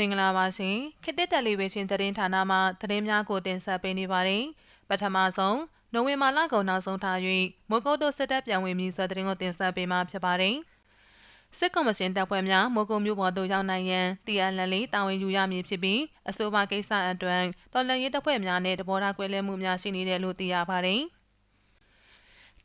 မင်္ဂလာပါရှင်ခေတ္တတယ်လီဗေးရှင်းသတင်းဌာနမှသတင်းများကိုတင်ဆက်ပေးနေပါတယ်ပထမဆုံးနိုဝင်ဘာလကုန်နောက်ဆုံးထား၍မိုကိုတိုစစ်တပ်ပြန်ဝင်ပြီးဆိုတဲ့သတင်းကိုတင်ဆက်ပေးမှာဖြစ်ပါတယ်စစ်ကော်မရှင်တပ်ဖွဲ့များမိုကိုမျိုးပေါ်သို့ရောက်နိုင်ရန်တရားလန်လေးတာဝန်ယူရမည်ဖြစ်ပြီးအဆိုပါကိစ္စအတွက်တော်လှန်ရေးတပ်ဖွဲ့များနဲ့တဘောထားကွဲလွဲမှုများရှိနေတယ်လို့သိရပါတယ်။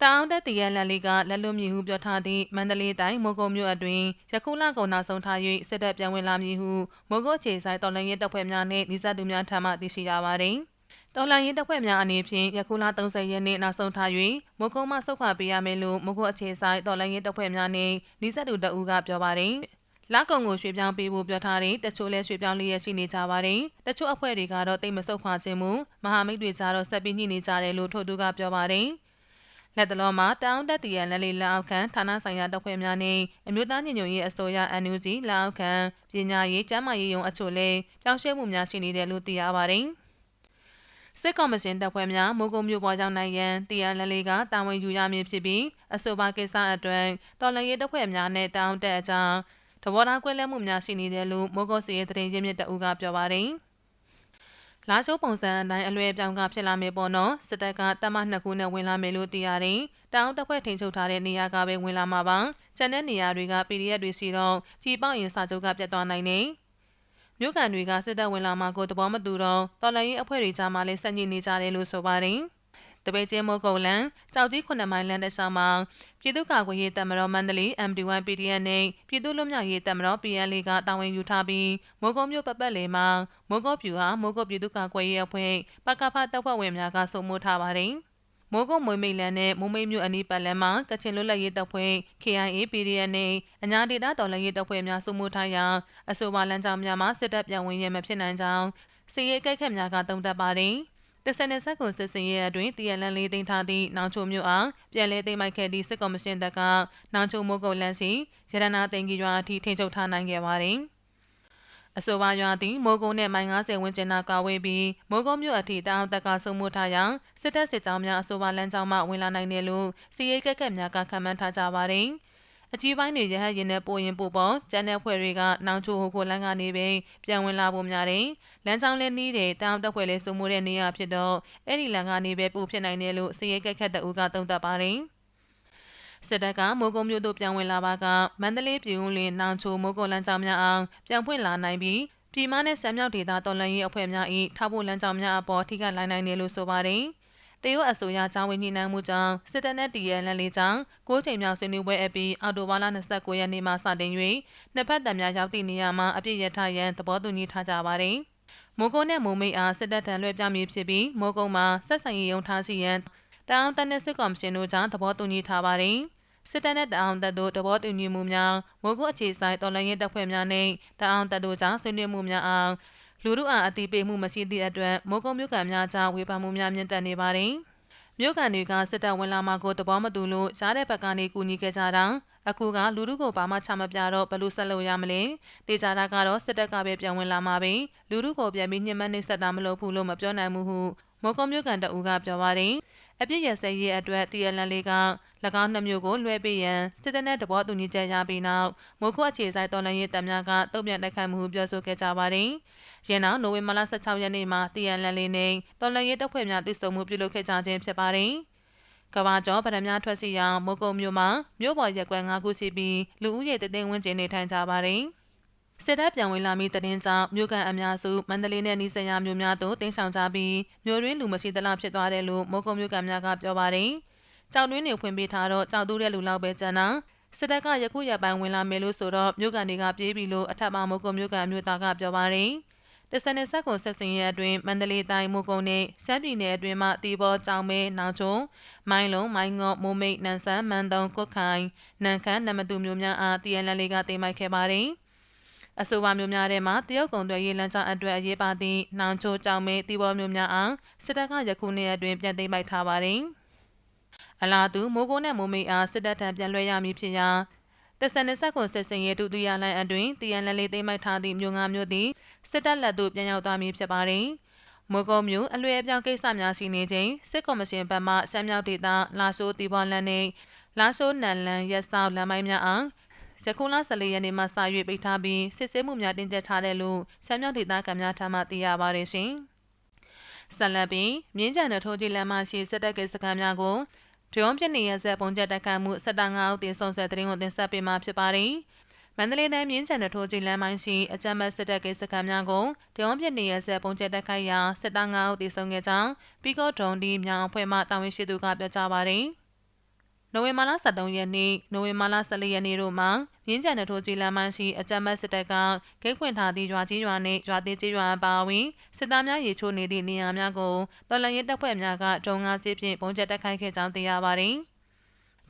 တောင်သက်တရလန်လေးကလက်လွတ်မြည်ဟုပြောထားသည့်မန္တလေးတိုင်းမိုးကုံမြို့အတွင်းယခုလကုန်နောက်ဆုံးထား၍စစ်တပ်ပြန်ဝင်လာမည်ဟုမိုးကုတ်ခြေဆိုင်တော်လှန်ရေးတပ်ဖွဲ့များနှင့်နှိစက်သူများထံမှသိရှိရပါသည်။တော်လှန်ရေးတပ်ဖွဲ့များအနေဖြင့်ယခုလ30ရက်နေ့နောက်ဆုံးထား၍မိုးကုံမှဆုတ်ခွာပေးရမယ်လို့မိုးကုတ်အခြေဆိုင်တော်လှန်ရေးတပ်ဖွဲ့များနှင့်နှိစက်သူတအူးကပြောပါသည်။လာကုံကိုရွှေပြောင်းပေးဖို့ပြောထားတဲ့တချို့လဲရွှေပြောင်းလျက်ရှိနေကြပါတယ်။တချို့အဖွဲ့တွေကတော့တိတ်မဆုတ်ခွာခြင်းမူမဟာမိတ်တွေကြတော့ဆက်ပြီးညှိနေကြတယ်လို့ထို့သူကပြောပါတယ်။ လက်တလုံးမှာတောင်းတက်တရလက်လေးလက်အောက်ခံဌာနဆိုင်ရာတပ်ဖွဲ့များနှင့်အမျိုးသားညီညွတ်ရေးအစိုးရ NUG လက်အောက်ခံပညာရေးကျန်းမာရေးယုံအချို့လည်းပြောင်းရွှေ့မှုများရှိနေတယ်လို့သိရပါတယ်။စစ်ကော်မရှင်တပ်ဖွဲ့များမိုးကုံမြို့ပေါ်ရောက်နိုင်ရန်တရားလက်လေးကတာဝန်ယူရမည်ဖြစ်ပြီးအဆိုပါကိစ္စအတွက်တော်လှန်ရေးတပ်ဖွဲ့များနဲ့တောင်းတက်အကြောင်းသဘောထားကွဲလွဲမှုများရှိနေတယ်လို့မိုးကုတ်စီရဲ့သတင်းရင်းမြစ်တအူးကပြောပါတယ်။ လာချိုးပုံစံအတိုင်းအလွယ်ပြောင်းကဖြစ်လာမယ်ပေါ့နော်စစ်တပ်ကတမနှစ်ခုနဲ့ဝင်လာမယ်လို့သိရတယ်တောင်တပ်ဖွဲ့ထိန်ချုပ်ထားတဲ့နေရာကပဲဝင်လာမှာပါကျန်တဲ့နေရာတွေက PDF တွေစီတော့ကြီးပေါရင်စာချုပ်ကပြတ်သွားနိုင်နေမြို့ကန်တွေကစစ်တပ်ဝင်လာမှာကိုသဘောမတူတော့တော်လိုင်းရေးအဖွဲ့တွေကြားမှာလည်းဆက်ညှိနေကြတယ်လို့ဆိုပါတယ် တပိတ်ချင်းမိုးကုတ်လန်ကြောက်ကြီး9မိုင်လန်တဲ့ဆောင်မှာပြည်သူ့ကာကွယ်ရေးတပ်မတော်မန္တလေး MD1 PDF နဲ့ပြည်သူ့လူမျိုးရေးတပ်မတော် PNL ကတာဝန်ယူထားပြီးမိုးကုတ်မြို့ပတ်ပတ်လည်မှာမိုးကုတ်ပြူဟာမိုးကုတ်ပြည်သူ့ကာကွယ်ရေးအဖွဲ့ပကဖတပ်ဖွဲ့ဝင်များကစုံမိုးထားပါတယ်မိုးကုတ်မွေမိတ်လန်နဲ့မုံမိတ်မြို့အနီးပတ်လမ်းမှာကချင်လွတ်လပ်ရေးတပ်ဖွဲ့ KIA PDF နဲ့အညာဒေတာတော်လှန်ရေးတပ်ဖွဲ့များစုမှုထားရာအဆိုပါလမ်းကြောင်းများမှာစစ်တပ်ပြန်ဝင်ရမဖြစ်နိုင်ကြောင်းစီရေးကိတ်ခက်များကတုံ့တက်ပါတယ်။ တဆန်တဲ့ဆက်ကွန်စစ်စင်ရဲအတွင်းတရလန်လေးသိမ်းထားသည့်နောင်ချိုမြို့အောင်ပြန်လဲသိမ်းမိုက်ခဲ့သည့်စစ်ကော်မရှင်တပ်ကနောင်ချိုမိုးကုတ်လန်းစီရတနာတင်ကြီးရွာအထိထိန်းချုပ်ထားနိုင်ခဲ့ပါတယ်။အဆိုပါရွာသည်မိုးကုန်းနဲ့မိုင်90ဝန်းကျင်နာကာဝေးပြီးမိုးကုန်းမြို့အထိတောင်တက်ကဆုံမှုထားရာစစ်တပ်စစ်ကြောင်းများအဆိုပါလမ်းကြောင်းမှဝင်လာနိုင်တယ်လို့စီရေးကက်ကက်များကခန့်မှန်းထားကြပါတယ်။ အကြီးပိုင်းတွေရဟတ်ရင်နဲ့ပိုရင်ပိုပေါ်ကျန်းတဲ့ဖွဲ့တွေကနောင်ချိုဟိုကိုလန်းကနေပဲပြန်ဝင်လာဖို့များတယ်။လမ်းကြောင်းလည်းနီးတယ်တောင်တက်ဖွဲ့လည်းစုံမိုးတဲ့နေရာဖြစ်တော့အဲ့ဒီလမ်းကနေပဲပိုဖြစ်နိုင်တယ်လို့စီရဲကက်ခတ်တူကသုံးသပ်ပါတယ်။စစ်တပ်ကမိုးကုံမြို့သို့ပြန်ဝင်လာပါကမန္တလေးပြည်ဦးလင်းနောင်ချိုမိုးကုံလမ်းကြောင်းများအောင်ပြန်ဖွင့်လာနိုင်ပြီးပြည်မနဲ့ဆမ်မြောက်ဒေသတော်လှန်ရေးအဖွဲ့များ၏ထောက်ဖို့လမ်းကြောင်းများအပေါ်ထိခိုက်လိုက်နိုင်တယ်လို့ဆိုပါတယ်။ တရုတ်အစိုးရကြောင်းဝင်ညှိနှိုင်းမှုကြောင့်စစ်တပ်နဲ့တည်ရလန်လေးကြောင့်၉ချိန်မြောက်ဆွေးနွေးပွဲအပြီးအော်တိုဘာလ29ရက်နေ့မှစတင်၍နှစ်ဖက်တပ်များရောက်သည့်နေရာမှာအပြည့်ရထားရန်သဘောတူညီထားကြပါတယ်။မိုးကုန်းနဲ့မိုးမိတ်အားစစ်တပ်ထံလွှဲပြောင်းမည်ဖြစ်ပြီးမိုးကုန်းမှာဆက်ဆံရေးရုံထားစီရန်တောင်တန်တဲ့စစ်ကော်မရှင်တို့ကြောင့်သဘောတူညီထားပါတယ်။စစ်တပ်နဲ့တအောင်တပ်တို့တဘောတူညီမှုများမိုးကုတ်အခြေဆိုင်တော်လှန်ရေးတပ်ဖွဲ့များနဲ့တအောင်တပ်တို့ကြောင့်ဆွေးနွေးမှုများအောင် လူတို့အားအတိပေးမှုမရှိသည့်အတွက်မိုးကုံမြို့ကန်များကြားဝေဖန်မှုများမြင့်တက်နေပါတယ်။မြို့ကန်တွေကစစ်တပ်ဝင်လာမှကိုသဘောမတူလို့ရှားတဲ့ဘက်ကနေကူညီခဲ့ကြတာအခုကလူတို့ကိုဘာမှချမပြတော့ဘယ်လိုဆက်လုပ်ရမလဲတေချာတာကတော့စစ်တပ်ကပဲပြန်ဝင်လာမှာပဲလူတို့ကိုပြန်ပြီးညှဉ်းပန်းနှိပ်စက်တာမလုပ်ဘူးလို့မပြောနိုင်ဘူးဟုမော်ကွန်မြို့ကန်တအူးကပြောပါတယ် အပြစ်ရစဲရေးအတွက်တီယလန်လေးက၎င်းနှစ်မျိုးကိုလွှဲပေးရန်စစ်တပ်နဲ့တဘောတူညီချက်ရပြီးနောက်မိုးခုအခြေဆိုင်တော်လှန်ရေးတပ်များကတုံ့ပြန်တိုက်ခိုက်မှုပြောဆိုခဲ့ကြပါတယ်။ယင်းနောက်နိုဝင်ဘာလ16ရက်နေ့မှာတီယလန်လေးနဲ့တော်လှန်ရေးတပ်ဖွဲ့များတွေ့ဆုံမှုပြုလုပ်ခဲ့ကြခြင်းဖြစ်ပါတယ်။ကဘာကျော်ဗရမများထွက်စီအောင်မိုးကုံမြို့မှာမြို့ပေါ်ရက်ကွက်၅ခုစီပြီးလူဦးရေတသိန်းဝန်းကျင်နေထိုင်ကြပါတယ်။ စစ်တပ်ပြန်ဝင်လာမိတဲ့ကြောင့်မြို့ကန်အများစုမန္တလေးနဲ့နီးစပ်ရာမြို့များသို့တင်းဆောင်ကြပြီးမြို့ရင်းလူမရှိသလားဖြစ်သွားတယ်လို့မိုးကုံမြို့ကန်များကပြောပါတယ်။ကြောက်တွင်းတွေဖွင့်ပေးထားတော့ကြောက်တူးတဲ့လူလောက်ပဲကျန်တာစစ်တပ်ကယခုရက်ပိုင်းဝင်လာမယ်လို့ဆိုတော့မြို့ကန်တွေကပြေးပြီလို့အထက်မမိုးကုံမြို့ကန်မြို့သားကပြောပါတယ်။တဆန်နဲ့ဆက်ကုန်ဆက်စင်ရဲ့အတွင်းမန္တလေးတိုင်းမိုးကုံနဲ့ရှမ်းပြည်နယ်အတွင်းမှတီဘောကြောင်မဲနောင်ချုံမိုင်းလုံးမိုင်းငေါ့မိုးမိတ်နန်ဆန်မန်တုံကွတ်ခိုင်နန်ခမ်းနမတူမျိုးများအားတီအန်လန်လေးကတင်မိုက်ခဲ့ပါတယ်။ အဆိုပါမျိုးများထဲမှာတရုတ်ကုံတွေရေးလမ်းကြောင်းအတွက်အရေးပါသည့်နောင်ချိုကြောင်မဲတီဘောမျိုးများအောင်စစ်တပ်ကယခုနှစ်အတွင်းပြန်သိမ်းပိုက်ထားပါတယ်။အလားတူမိုးကုန်းနဲ့မိုးမိတ်အားစစ်တပ်ထံပြန်လွှဲရမည်ဖြစ်ရာတဆန်နဆက်ကိုစစ်စင်ရဲ့ဒုတိယလိုင်းအတွင်းတီယန်လန်လေးသိမ်းပိုက်ထားသည့်မြို့ငါမျိုးသည်စစ်တပ်လက်သို့ပြန်ရောက်သွားမည်ဖြစ်ပါတယ်။မိုးကုံမျိုးအလွယ်အပြောင်းကိစ္စများရှိနေခြင်းစစ်ကော်မရှင်ဘက်မှဆမ်းမြောက်ဒေသလာဆိုးတီဘောလန်နှင့်လာဆိုးနန်လန်ရက်ဆောက်လမ်းမိုင်းများအောင်ရ ယခုလ14ရက်နေ့မှစ၍ပိတ်ထားပြီးစစ်ဆေးမှုများတင်ကြပ်ထားတယ်လို့ရှမ်းမြောက်ဒေသခံများထံမှသိရပါတယ်ရှင်။ဆက်လက်ပြီးမြင်းကြံတဲ့ထိုးကြီးလမ်းမရှိစစ်တပ်ကစခန်းများကိုဒရုန်းပြစ်နေရဆက်ပုံချက်တက်ခတ်မှုစက်တာ9ဦးတင်ဆောင်ဆက်တဲ့ရင်ကိုတင်ဆက်ပေးမှာဖြစ်ပါတယ်။မန္တလေးတိုင်းမြင်းချန်တဲ့ထိုးကြီးလမ်းမိုင်းရှိအကြမ်းမဲ့စစ်တပ်ကိစ္စကများကိုတရုံးပြစ်နေရဆက်ပုံချက်တက်ခိုက်ရာစစ်သား9ဦးတည်ဆုံခဲ့ကြောင်းပီကော့ဒုံဒီမြောင်အဖွဲ့မှတာဝန်ရှိသူကပြောကြားပါတယ်။ နိုဝင်ဘာလ23ရက်နေ့နိုဝင်ဘာလ14ရက်နေ့တို့မှာမြင်းကြံတဲ့ထိုးကြီးလမ်းမရှိအကြမ်းမဲ့စစ်တပ်ကဂိတ်ဖွင့်ထားသည့်ရွာကြီးရွာနှင့်ရွာသေးကြီးရွာပါဝင်စစ်သားများရေချိုးနေသည့်နေရာများကိုတော်လှန်ရေးတပ်ဖွဲ့များကဒုံငါးစီးဖြင့်ပုံကျက်တက်ခိုက်ခဲ့ကြောင်းသိရပါသည်။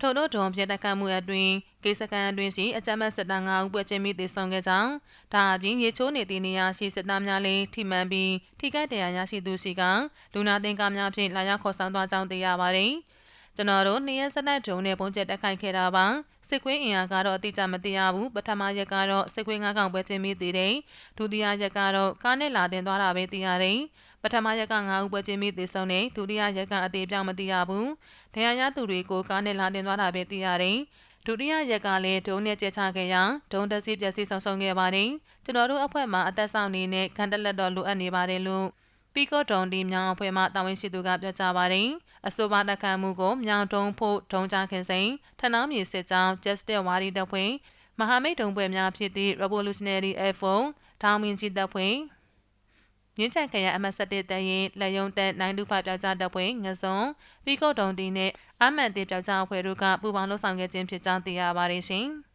ထို့သောဒုံပြတက်ခတ်မှုအတွင်းကိစ္စကန်အတွင်းရှိအကြမ်းမဲ့စစ်သား9ဦးပွဲချင်းမိသေဆုံးခဲ့ကြောင်းဒါအပြင်ရေချိုးနေသည့်နေရာရှိစစ်သားများလည်းထိမှန်ပြီးထိခိုက်ဒဏ်ရာရရှိသူရှိကလူနာတင်ကားများဖြင့်လာရောက်ခေါ်ဆောင်သွားကြောင်းသိရပါသည်။ ကျွန်တော်တို့နေရစနက်ဒုံနဲ့ပုံကျက်တက်ခိုက်ခဲ့တာပါစစ်ခွေးအင်အားကတော့အတိအကျမသိရဘူးပထမရက်ကတော့စစ်ခွေးငါးကောင်ပဲချင်းမိသေးတယ်ဒုတိယရက်ကတော့ကားနဲ့လာတင်သွားတာပဲသိရတယ်ပထမရက်က9ဦးပွဲချင်းမိသေဆုံးနေဒုတိယရက်ကအသေးပြောင်းမသိရဘူးဒဏ်ရာရသူတွေကိုကားနဲ့လာတင်သွားတာပဲသိရတယ်ဒုတိယရက်ကလည်းဒုံနဲ့ကြက်ချခဲ့ရာဒုံတစီပျက်စီးဆောင်ဆောင်ခဲ့ပါတယ်ကျွန်တော်တို့အဖွဲ့မှာအသက်ဆောင်နေနဲ့ခန္ဓာလက်တော်လိုအပ်နေပါတယ်လို့ ပီကော့ဒုံဒီမြောင်အဖွဲ့မှတာဝန်ရှိသူကပြောကြားပါတယ်အဆိုပါတက်ခတ်မှုကိုမြောင်တုံးဖို့ဒုံကြခင်စိန်ထနောင်းမြေစစ်ကြောင်း Justice ဝါဒီတပ်ဖွဲ့မဟာမိတ်တုံးပွဲများဖြစ်သည့် Revolutionary Air Force ထောင်မင်းကြီးတပ်ဖွဲ့မြင်းချန်ခရအမတ်7တရင်လက်ယုံတက်925ပြောက်ကြားတပ်ဖွဲ့ငစုံပီကော့ဒုံဒီနဲ့အမှန်တေပြောက်ကြားအဖွဲ့တို့ကပူးပေါင်းလှုပ်ဆောင်ခဲ့ခြင်းဖြစ်ကြောင်းသိရပါတယ်ရှင်။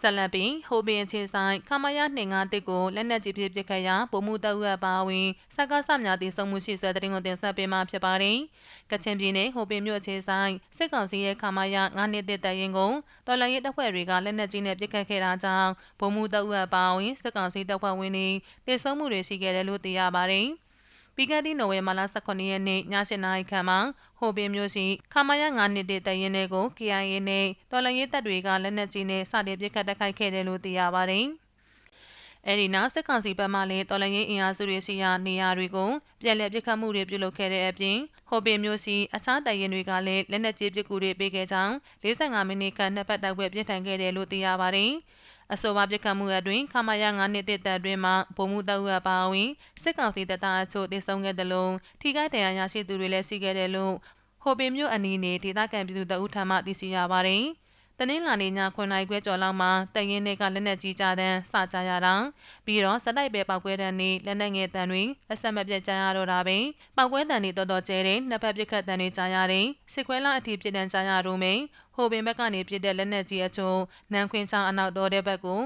ဆက်လက်ပြီးဟိုပင်အခြေဆိုင်ခမရနှင်ငါတစ်ကိုလက်နက်ကြီးပြစ်ပစ်ခဲ့ရာဗိုလ်မှူးတအုပ်အပါအဝင်စကားဆများတည်ဆုံမှုရှိဆွဲတဲ့တင်ကိုတင်ဆက်ပေးမှာဖြစ်ပါတယ်။ကချင်ပြည်နယ်ဟိုပင်မြို့အခြေဆိုင်စစ်ကောင်စီရဲ့ခမရ9နှစ်တစ်တရင်ကိုတော်လှန်ရေးတပ်ဖွဲ့တွေကလက်နက်ကြီးနဲ့ပစ်ခတ်ခဲ့တာကြောင့်ဗိုလ်မှူးတအုပ်အပါအဝင်စစ်ကောင်စီတပ်ဖွဲ့ဝင်တွေတည်ဆုံမှုတွေရှိခဲ့တယ်လို့သိရပါတယ်။ ပြီးခဲ့သည့်နိုဝင်ဘာလ18ရက်နေ့ည7:00နာရီခန့်မှာဟိုပင်မြို့ရှိခမာယ9နှစ်တည်တရင်တွေကို KIA နဲ့တော်လှန်ရေးတပ်တွေကလက်နက်ကြီးနဲ့စတင်ပစ်ခတ်တိုက်ခိုက်ခဲ့တယ်လို့သိရပါတယ်။အဲဒီနောက်စစ်ကောင်စီဘက်မှလည်းတော်လှန်ရေးအင်အားစုတွေရှိရာနေရာတွေကိုပြည်လည်ပစ်ခတ်မှုတွေပြုလုပ်ခဲ့တဲ့အပြင်ဟိုပင်မျိုးစီအခြားတရင်တွေကလည်းလက်နက်ကြီးပစ်ကူတွေပေးခဲ့ကြောင်း45မိနစ်ခန့်နှစ်ပတ်တိုက်ပွဲပြစ်ထန်ခဲ့တယ်လို့သိရပါတယ်။ အဆိုပါပြစ်ခတ်မှုအတွင်းခမာရ9နှစ်တစ်သက်အတွင်းမှာဗိုလ်မှူးတအုပ်အပါအဝင်စစ်ကောင်စီတပ်သားအချို့တိစုံခဲ့တယ်လို့ထိခိုက်ဒဏ်ရာရရှိသူတွေလည်းရှိခဲ့တယ်လို့ဟိုပင်မြို့အနီးနေဒေသခံပြည်သူတအုပ်ထံမှသိရှိရပါတယ်။ တနင်္လာနေ့ည9နာရီခွဲကျော်လောက်မှာတရင်တွေကလက်နက်ကြီးကြတဲ့စကြရတာပြီးတော့စတိုက်ပဲပောက်ကွဲတဲ့နေ့လက်နက်ငယ်တန်တွေအဆက်မပြတ်ကြားရတော့တာပဲပောက်ကွဲတန်တွေတော်တော်ကျဲတဲ့နှစ်ဖက်ပစ်ခတ်တန်တွေကြားရတယ်စစ်ခွဲလာအထိပြစ်ဒဏ်ကြားရတော့မယ်ဟိုပင်ဘက်ကနေပြစ်တဲ့လက်နက်ကြီးအချို့နန်ခွင်းချောင်းအနောက်တော်တဲ့ဘက်ကို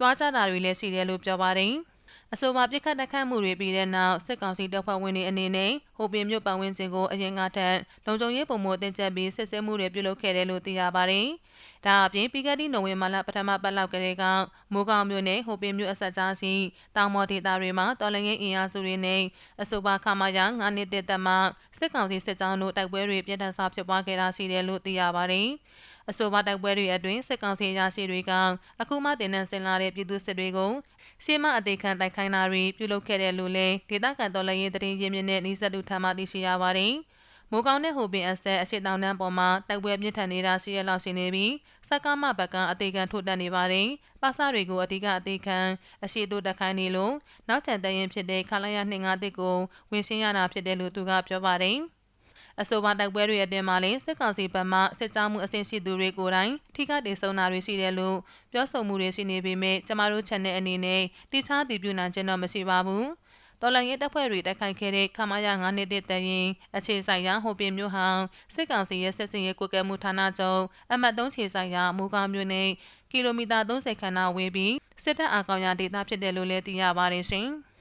တွားကြတာတွေလည်းရှိတယ်လို့ပြောပါတယ်။အဆိုပါပြစ်ခတ်တိုက်ခတ်မှုတွေပြီးတဲ့နောက်စစ်ကောင်စီတပ်ဖွဲ့ဝင်တွေအနေနဲ့ဟိုပင်မြို့ပတ်ဝန်းကျင်ကိုအရင်ကထက်လုံခြုံရေးပုံမှုအသင့်ကျပ်ပြီးစစ်ဆေးမှုတွေပြုလုပ်ခဲ့တယ်လို့သိရပါတယ်။ ဒါအပြင်ပြီးခဲ့သည့်နိုဝင်ဘာလပထမပတ်လောက်ကလေးကမိုးကောင်မြို့နယ်ဟိုပင်မြို့အဆက်ကြားရှိတောင်မော်ဒေသတွေမှာတော်လငယ်အင်အားစုတွေနဲ့အဆိုပါခမာရ9နှစ်တက်တက်မှစစ်ကောင်စီစစ်ကြောင်းတို့တိုက်ပွဲတွေပြင်းထန်စွာဖြစ်ပွားခဲ့တာရှိတယ်လို့သိရပါတယ်။အဆိုပါတိုက်ပွဲတွေအတွင်းစစ်ကောင်စီရရှိတွေကအခုမှတင်နန်းဆင်လာတဲ့ပြည်သူစစ်တွေကိုရှေးမအသေးခံတိုက်ခိုင်းတာတွေပြုလုပ်ခဲ့တယ်လို့လည်းဒေသခံတော်လှန်ရေးတရင်ရင်းမြစ်နဲ့နှိစက်တူထမှသိရှိရပါတယ်။မိုးကောင်းတဲ့ဟိုပင်အဆက်အရှိတောင်တန်းပေါ်မှာတိုက်ပွဲပြင်းထန်နေတာရှိရလောက်ရှိနေပြီး စက္ကမဘက်ကအသေးခံထုတ်တက်နေပါတယ်။ပါစာတွေကိုအဓိကအသေးခံအရှိတို့တက်ခိုင်းနေလို့နောက်ထပ်တရင်ဖြစ်တဲ့ခလာရ2-5တစ်ကိုဝင်ရှင်းရတာဖြစ်တယ်လို့သူကပြောပါတယ်။အဆိုပါတိုက်ပွဲတွေအတွင်းမှာလည်းစစ်ကောင်စီဘက်မှစစ်ကြောမှုအဆင့်ရှိသူတွေကိုယ်တိုင်ထိခိုက်ဒေဆုံးတာတွေရှိတယ်လို့ပြောဆိုမှုတွေရှိနေပေမဲ့ကျမတို့ channel အနေနဲ့တိကျတည်ပြုနိုင်ခြင်းတော့မရှိပါဘူး။ တော်လန်ရေးတပ်ဖွဲ့တွေတိုက်ခိုက်ခဲ့တဲ့ခမာရ9နှစ်တည်းတရင်အခြေဆိုင်ရာဟိုပင်မြို့ဟောင်းစစ်ကောင်စီရဲ့ဆက်စင်ရေးကွက်ကဲမှုဌာနချုပ်အမှတ်3ခြေဆိုင်ရာမူကားမြို့နယ်ကီလိုမီတာ30ခန့်နာဝေးပြီးစစ်တပ်အာကောင်ရဒေသဖြစ်တယ်လို့လည်းသိရပါတယ်ရှင်။